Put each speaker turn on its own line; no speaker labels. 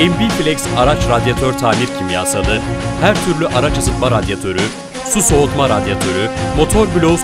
MB Flex araç radyatör tamir kimyasalı, her türlü araç ısıtma radyatörü, su soğutma radyatörü, motor bloğu